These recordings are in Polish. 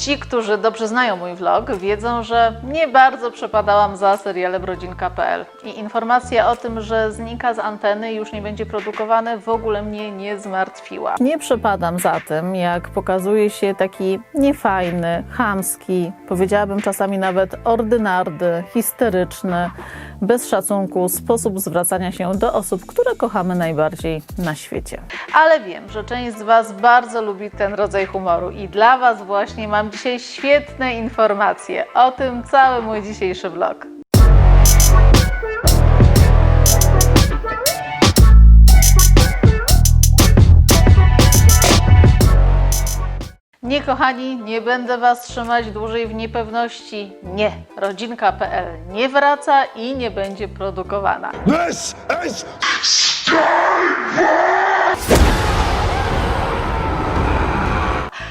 Ci, którzy dobrze znają mój vlog, wiedzą, że nie bardzo przepadałam za serialem rodzinka.pl i informacja o tym, że znika z anteny i już nie będzie produkowany, w ogóle mnie nie zmartwiła. Nie przepadam za tym, jak pokazuje się taki niefajny, chamski, powiedziałabym czasami nawet ordynarny, histeryczny, bez szacunku sposób zwracania się do osób, które kochamy najbardziej na świecie. Ale wiem, że część z Was bardzo lubi ten rodzaj humoru i dla Was właśnie mam dzisiaj świetne informacje. O tym cały mój dzisiejszy vlog. Nie, kochani, nie będę Was trzymać dłużej w niepewności. Nie, rodzinka.pl nie wraca i nie będzie produkowana. This is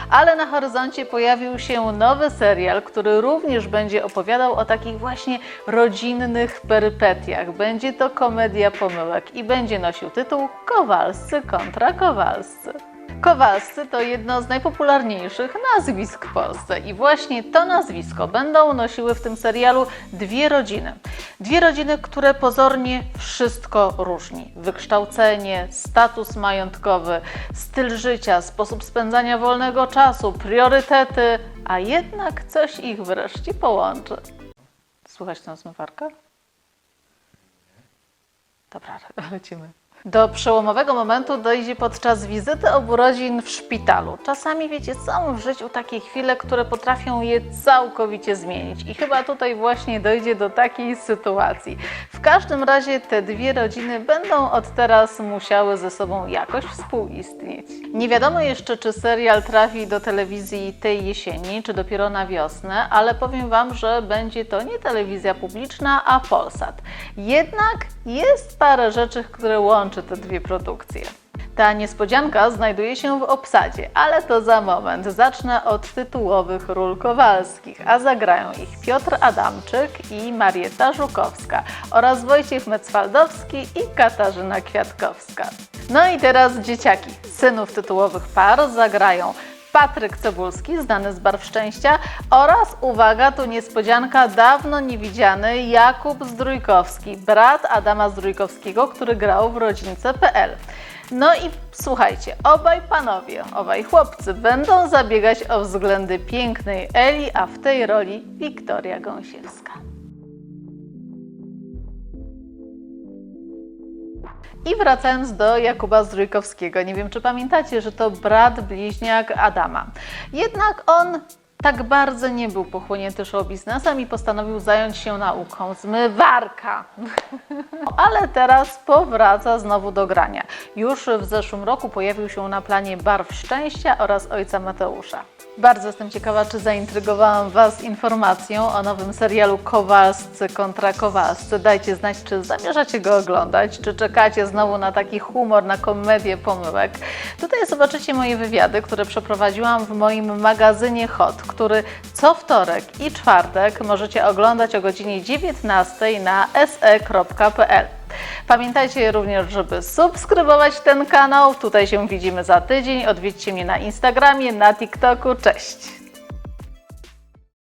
Ale na horyzoncie pojawił się nowy serial, który również będzie opowiadał o takich właśnie rodzinnych perypetiach. Będzie to komedia pomyłek i będzie nosił tytuł Kowalscy kontra Kowalscy. Kowalscy to jedno z najpopularniejszych nazwisk w Polsce i właśnie to nazwisko będą nosiły w tym serialu dwie rodziny. Dwie rodziny, które pozornie wszystko różni. Wykształcenie, status majątkowy, styl życia, sposób spędzania wolnego czasu, priorytety, a jednak coś ich wreszcie połączy. Słychać tę zmywarkę? Dobra, lecimy. Do przełomowego momentu dojdzie podczas wizyty obu rodzin w szpitalu. Czasami, wiecie, są w życiu takie chwile, które potrafią je całkowicie zmienić. I chyba tutaj właśnie dojdzie do takiej sytuacji. W każdym razie te dwie rodziny będą od teraz musiały ze sobą jakoś współistnieć. Nie wiadomo jeszcze, czy serial trafi do telewizji tej jesieni, czy dopiero na wiosnę, ale powiem Wam, że będzie to nie telewizja publiczna, a Polsat. Jednak jest parę rzeczy, które łączy te dwie produkcje. Ta niespodzianka znajduje się w obsadzie, ale to za moment. Zacznę od tytułowych ról Kowalskich, a zagrają ich Piotr Adamczyk i Marieta Żukowska oraz Wojciech Mecwaldowski i Katarzyna Kwiatkowska. No i teraz dzieciaki. Synów tytułowych par zagrają Patryk Cebulski, znany z Barw Szczęścia oraz, uwaga, tu niespodzianka, dawno niewidziany Jakub Zdrójkowski, brat Adama Zdrójkowskiego, który grał w rodzince.pl. No i słuchajcie, obaj panowie, obaj chłopcy będą zabiegać o względy pięknej Eli, a w tej roli Wiktoria Gąsiewska. I wracając do Jakuba Zdrójkowskiego, nie wiem czy pamiętacie, że to brat bliźniak Adama. Jednak on tak bardzo nie był pochłonięty show biznesem i postanowił zająć się nauką zmywarka. Ale teraz powraca znowu do grania. Już w zeszłym roku pojawił się na planie Barw Szczęścia oraz Ojca Mateusza. Bardzo jestem ciekawa, czy zaintrygowałam Was informacją o nowym serialu Kowalscy kontra Kowalscy. Dajcie znać, czy zamierzacie go oglądać, czy czekacie znowu na taki humor, na komedię pomyłek. Tutaj zobaczycie moje wywiady, które przeprowadziłam w moim magazynie Hot, który co wtorek i czwartek możecie oglądać o godzinie 19 na se.pl. Pamiętajcie również, żeby subskrybować ten kanał. Tutaj się widzimy za tydzień. Odwiedźcie mnie na Instagramie, na TikToku. Cześć!